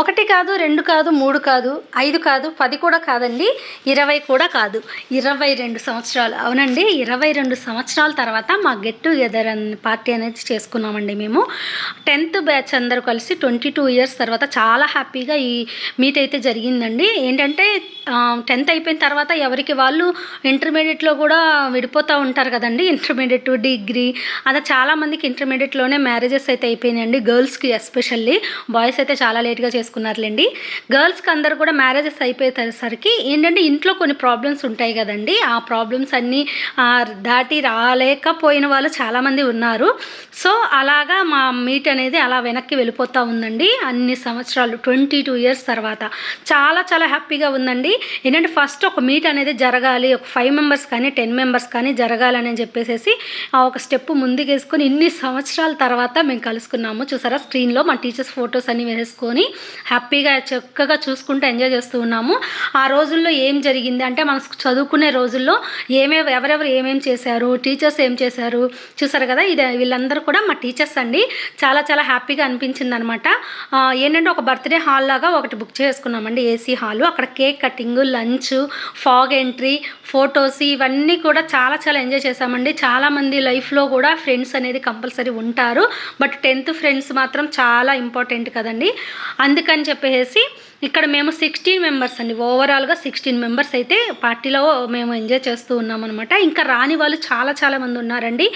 ఒకటి కాదు రెండు కాదు మూడు కాదు ఐదు కాదు పది కూడా కాదండి ఇరవై కూడా కాదు. ఇరవై రెండు సంవత్సరాలు. అవునండి ఇరవై రెండు సంవత్సరాల తర్వాత మా గెట్ టుగెదర్ అనే పార్టీ అనేది చేసుకున్నామండి మేము. టెన్త్ బ్యాచ్ అందరూ కలిసి ట్వంటీ టూ ఇయర్స్ తర్వాత చాలా హ్యాపీగా ఈ మీట్ అయితే జరిగిందండి. ఏంటంటే టెన్త్ అయిపోయిన తర్వాత ఎవరికి వాళ్ళు ఇంటర్మీడియట్లో కూడా విడిపోతూ ఉంటారు కదండి ఇంటర్మీడియట్ డిగ్రీ అలా చాలామందికి ఇంటర్మీడియట్లోనే మ్యారేజెస్ అయితే అయిపోయినాయండి గర్ల్స్కి ఎస్పెషల్లీ. బాయ్స్ అయితే చాలా లేట్గా చేసుకున్నారులేండి. గర్ల్స్కి అందరూ కూడా మ్యారేజెస్ అయిపోయేసరికి ఏంటంటే ఇంట్లో కొన్ని ప్రాబ్లమ్స్ ఉంటాయి కదండి. ఆ ప్రాబ్లమ్స్ అన్నీ దాటి రాలేకపోయిన వాళ్ళు చాలామంది ఉన్నారు. సో అలాగా మా మీట్ అనేది అలా వెనక్కి వెళ్ళిపోతూ ఉందండి. అన్ని సంవత్సరాలు ట్వంటీ టూ ఇయర్స్ తర్వాత. చాలా చాలా హ్యాపీగా ఉందండి. ఏంటంటే ఫస్ట్ ఒక మీట్ అనేది జరగాలి ఒక ఫైవ్ మెంబర్స్ కానీ టెన్ మెంబర్స్ కానీ జరగాలని చెప్పేసి ఆ ఒక స్టెప్ ముందుకేసుకొని ఇన్ని సంవత్సరాల తర్వాత మేము కలుసుకున్నాము. చూసారా? స్క్రీన్లో మా టీచర్స్ ఫొటోస్ అన్ని వేసుకొని హ్యాపీగా చక్కగా చూసుకుంటూ ఎంజాయ్ చేస్తూ ఉన్నాము. ఆ రోజుల్లో ఏం జరిగింది అంటే మనం చదువుకునే రోజుల్లో ఏమే ఎవరెవరు ఏమేమి చేశారు టీచర్స్ ఏం చేశారు చూసారు కదా? ఇది వీళ్ళందరూ కూడా మా టీచర్స్ అండి. చాలా చాలా హ్యాపీగా అనిపించింది అనమాట ఏంటంటే ఒక బర్త్డే హాల్ లాగా ఒకటి బుక్ చేసుకున్నామండి ఏసీ హాల్. అక్కడ cake cutting lunch fog entry photos ఇవన్నీ కూడా చాలా చాలా ఎంజాయ్ చేశామండి. చాలామంది లైఫ్లో కూడా ఫ్రెండ్స్ అనేది కంపల్సరీ ఉంటారు. బట్ టెన్త్ ఫ్రెండ్స్ మాత్రం చాలా ఇంపార్టెంట్ కదండి. అందుకని చెప్పేసి ఇక్కడ మేము సిక్స్టీన్ మెంబర్స్ అండి. ఓవరాల్గా సిక్స్టీన్ మెంబర్స్ అయితే పార్టీలో మేము ఎంజాయ్ చేస్తూ ఉన్నామన్నమాట. అనమాట ఇంకా రాని వాళ్ళు చాలా చాలా మంది ఉన్నారండి.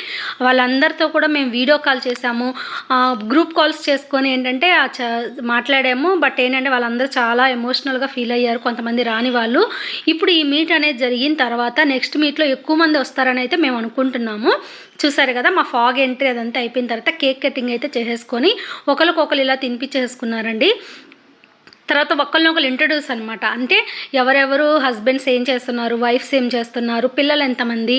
వాళ్ళందరితో కూడా మేము వీడియో కాల్ చేసాము గ్రూప్ కాల్స్ చేసుకొని ఏంటంటే చ మాట్లాడాము. బట్ ఏంటంటే వాళ్ళందరూ చాలా ఎమోషనల్గా ఫీల్ అయ్యారు. కొంతమంది రాని వాళ్ళు. ఇప్పుడు ఈ మీట్ అనేది జరిగిన తర్వాత నెక్స్ట్ మీట్లో ఎక్కువ మంది వస్తారని అయితే మేము అనుకుంటున్నాము. చూసారు కదా మా ఫాగ్ ఎంట్రీ అదంతా అయిపోయిన తర్వాత కేక్ కటింగ్ అయితే చేసేసుకొని ఒకరికొకరు ఇలా తినిపించేసుకున్నారండి. తర్వాత ఒకరినొకరు ఇంట్రడ్యూస్ అనమాట అంటే ఎవరెవరు హస్బెండ్స్ ఏం చేస్తున్నారు వైఫ్స్ ఏం చేస్తున్నారు పిల్లలు ఎంతమంది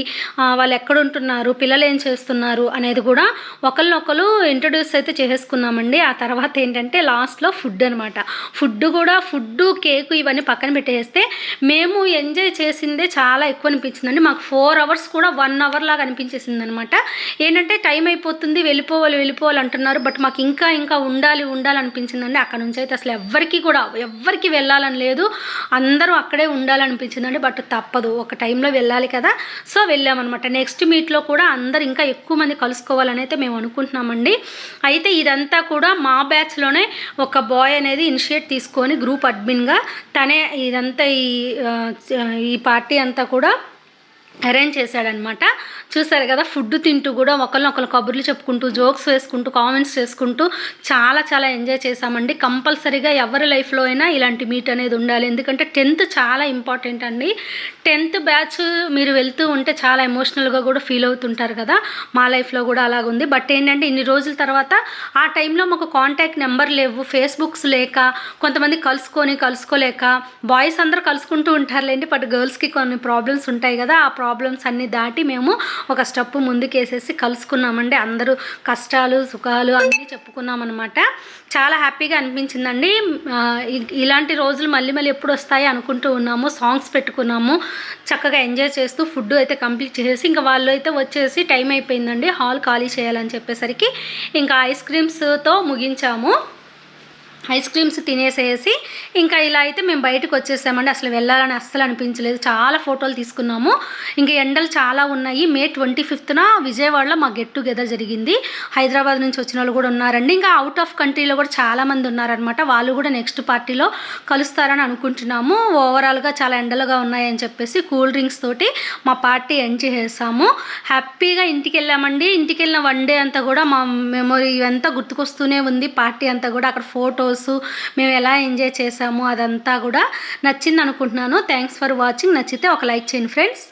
వాళ్ళు ఎక్కడ ఉంటున్నారు పిల్లలు ఏం చేస్తున్నారు అనేది కూడా ఒకళ్ళనొకరు ఇంట్రడ్యూస్ అయితే చేసుకున్నామండి ఆ తర్వాత ఏంటంటే లాస్ట్లో ఫుడ్ అనమాట ఫుడ్ కూడా ఫుడ్ కేకు ఇవన్నీ పక్కన పెట్టేస్తే మేము ఎంజాయ్ చేసిందే చాలా ఎక్కువ అనిపించిందండి. మాకు ఫోర్ అవర్స్ కూడా వన్ అవర్ లాగా అనిపించేసింది అనమాట ఏంటంటే టైం అయిపోతుంది వెళ్ళిపోవాలి వెళ్ళిపోవాలి అంటున్నారు బట్ మాకు ఇంకా ఇంకా ఉండాలి ఉండాలి అనిపించిందండి. అక్కడ నుంచి అయితే అసలు ఎవ్వరికీ కూడా ఎవ్వరికి వెళ్ళాలని లేదు. అందరూ అక్కడే ఉండాలనిపించిందండి బట్ తప్పదు. ఒక టైంలో వెళ్ళాలి కదా. సో వెళ్ళామన్నమాట. నెక్స్ట్ మీట్లో కూడా అందరు ఇంకా ఎక్కువ మంది కలుసుకోవాలని అయితే మేము అనుకుంటున్నామండి. అయితే ఇదంతా కూడా మా బ్యాచ్లోనే ఒక బాయ్ అనేది ఇనిషియేట్ తీసుకొని గ్రూప్ అడ్మిన్గా తనే ఇదంతా ఈ ఈ పార్టీ అంతా కూడా అరేంజ్ చేశాడనమాట. చూసారు కదా ఫుడ్ తింటూ కూడా ఒకరినొకరు కబుర్లు చెప్పుకుంటూ జోక్స్ వేసుకుంటూ కామెంట్స్ చేసుకుంటూ చాలా చాలా ఎంజాయ్ చేశామండి. కంపల్సరీగా ఎవరి లైఫ్లో అయినా ఇలాంటి మీట్ అనేది ఉండాలి. ఎందుకంటే టెన్త్ చాలా ఇంపార్టెంట్ అండి. టెన్త్ బ్యాచ్ మీరు వెళ్తూ ఉంటే చాలా ఎమోషనల్గా కూడా ఫీల్ అవుతుంటారు కదా. మా లైఫ్లో కూడా అలాగుంది బట్ ఏంటంటే ఇన్ని రోజుల తర్వాత ఆ టైంలో మాకు కాంటాక్ట్ నెంబర్ లేవు ఫేస్బుక్స్ లేక కొంతమంది కలుసుకొని కలుసుకోలేక బాయ్స్ అందరూ కలుసుకుంటూ ఉంటారులేండి. బట్ గర్ల్స్కి కొన్ని ప్రాబ్లమ్స్ ఉంటాయి కదా. ఆ ప్రాబ్లమ్స్ అన్నీ దాటి మేము ఒక స్టెప్ ముందుకేసేసి కలుసుకున్నామండి. అందరూ కష్టాలు సుఖాలు అన్నీ చెప్పుకున్నామన్నమాట. చాలా హ్యాపీగా అనిపించిందండి. ఇలాంటి రోజులు మళ్ళీ మళ్ళీ ఎప్పుడు వస్తాయి అనుకుంటూ ఉన్నాము. సాంగ్స్ పెట్టుకున్నాము. చక్కగా ఎంజాయ్ చేస్తూ ఫుడ్ అయితే కంప్లీట్ చేసేసి ఇంకా వాళ్ళు అయితే వచ్చేసి టైం అయిపోయిందండి. హాల్ ఖాళీ చేయాలని చెప్పేసరికి ఇంకా ఐస్ క్రీమ్స్తో ముగించాము. ఐస్ క్రీమ్స్ తినేసేసి ఇంకా ఇలా అయితే మేము బయటకు వచ్చేసామండి. అసలు వెళ్ళాలని అస్సలు అనిపించలేదు. చాలా ఫోటోలు తీసుకున్నాము. ఇంకా ఎండలు చాలా ఉన్నాయి. మే ట్వంటీ ఫిఫ్త్న విజయవాడలో మా గెట్ టుగెదర్ జరిగింది. హైదరాబాద్ నుంచి వచ్చిన వాళ్ళు కూడా ఉన్నారండి. ఇంకా అవుట్ ఆఫ్ కంట్రీలో కూడా చాలామంది ఉన్నారనమాట వాళ్ళు కూడా నెక్స్ట్ పార్టీలో కలుస్తారని అనుకుంటున్నాము. ఓవరాల్గా చాలా ఎండలుగా ఉన్నాయని చెప్పేసి కూల్ డ్రింక్స్ తోటి మా పార్టీ ఎంజాయ్ చేసాము. హ్యాపీగా ఇంటికి వెళ్ళామండి. ఇంటికి వెళ్ళిన వన్ డే అంతా కూడా మా మెమొరీ ఇవంతా గుర్తుకొస్తూనే ఉంది. పార్టీ అంతా కూడా అక్కడ ఫోటో ఫొటోస్ మేము ఎలా ఎంజాయ్ చేసాము అదంతా కూడా నచ్చింది అనుకుంటున్నాను థ్యాంక్స్ ఫర్ వాచింగ్ నచ్చితే ఒక లైక్ చేయండి ఫ్రెండ్స్